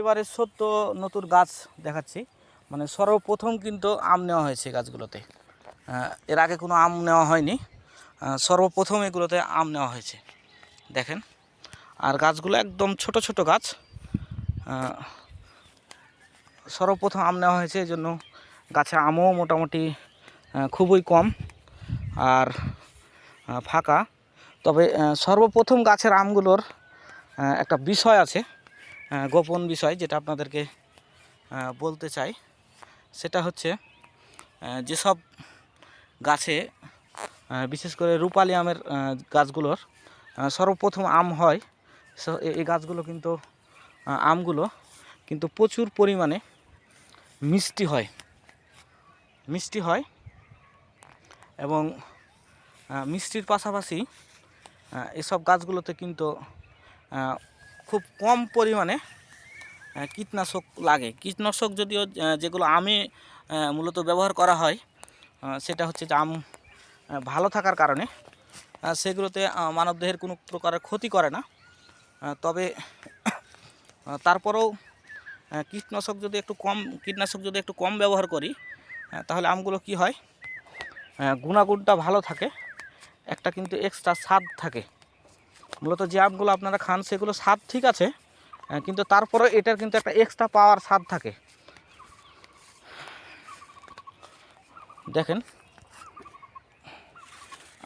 এবারে সত্য নতুন গাছ দেখাচ্ছি। মানে সর্বপ্রথম কিন্তু আম নেওয়া হয়েছে গাছগুলোতে। এর আগে কোনো আম নেওয়া হয়নি। সর্বপ্রথম এগুলোতে আম নেওয়া হয়েছে। দেখেন, আর গাছগুলো একদম ছোট ছোট গাছ। সর্বপ্রথম আম নেওয়া হয়েছে এই জন্য গাছে আমও মোটামুটি খুবই কম আর ফাঁকা। তবে সর্বপ্রথম গাছের আমগুলোর একটা বিষয় আছে। গোপন বিষয় যেটা আপনাদেরকে বলতে চাই, সেটা হচ্ছে যেসব গাছে বিশেষ করে রূপালি আমের গাছগুলোর সর্বপ্রথম আম হয় এই গাছগুলো কিন্তু আমগুলো কিন্তু প্রচুর পরিমাণে মিষ্টি হয়। মিষ্টি হয় এবং মিষ্টির পাশাপাশি এসব গাছগুলোতে কিন্তু খুব কম পরিমাণে কীটনাশক লাগে। কীটনাশক যদিও যেগুলো আমে মূলত ব্যবহার করা হয় সেটা হচ্ছে যে আম ভালো থাকার কারণে সেগুলোতে মানবদেহের কোনো প্রকারের ক্ষতি করে না। তবে তারপরেও কীটনাশক যদি একটু কম, কীটনাশক যদি একটু কম ব্যবহার করি তাহলে আমগুলো কি হয়? গুণাগুণটা ভালো থাকে, একটা কিন্তু এক্সট্রা স্বাদ থাকে। মূলত যে আমগুলো আপনারা খান, সেগুলো স্বাদ ঠিক আছে কিন্তু তারপরে এটার কিন্তু একটা এক্সট্রা পাওয়ার স্বাদ থাকে। দেখেন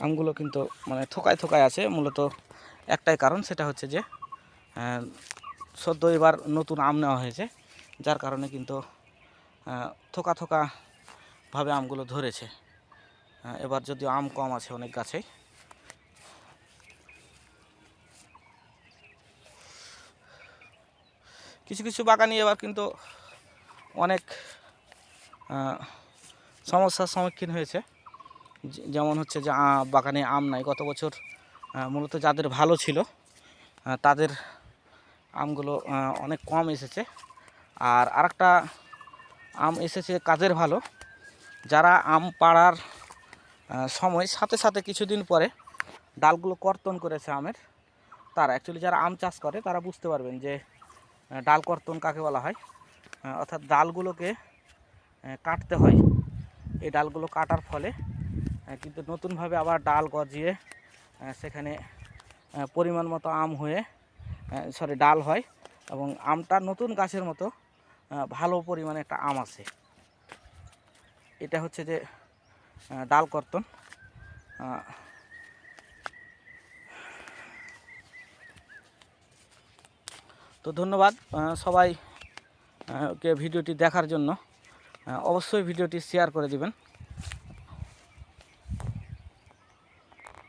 আমগুলো কিন্তু মানে থোকায় থোকায় আছে, মূলত একটাই কারণ, সেটা হচ্ছে যে সদ্য এবার নতুন আম নেওয়া হয়েছে, যার কারণে কিন্তু থোকা থোকাভাবে আমগুলো ধরেছে। এবার যদিও আম কম আছে অনেক গাছেই কিছু কিছু বাগানি এবার কিন্তু অনেক সমস্যার সম্মুখীন হয়েছে। যেমন হচ্ছে যে বাগানে আম নাই। গত বছর মূলত যাদের ভালো ছিল তাদের আমগুলো অনেক কম এসেছে। আর আরেকটা আম এসেছে কাজের ভালো, যারা আম পাড়ার সময় সাথে সাথে কিছুদিন পরে ডালগুলো কর্তন করেছে আমের। তারা অ্যাকচুয়ালি যারা আম চাষ করে, তারা বুঝতে পারবেন যে ডাল কর্তন কাকে বলা হয়? অর্থাৎ ডালগুলোকে কাটতে হয়। এই ডালগুলো কাটার ফলে কিন্তু নতুনভাবে আবার ডাল গজিয়ে সেখানে পরিমাণ মতো আম হয়ে সরি ডাল হয় এবং আমটা নতুন গাছের মতো ভালো পরিমাণে একটা আম আছে এটা হচ্ছে যে ডাল কর্তন। তো ধন্যবাদ সবাই কে ভিডিওটি দেখার জন্য। অবশ্যই ভিডিওটি শেয়ার করে দিবেন।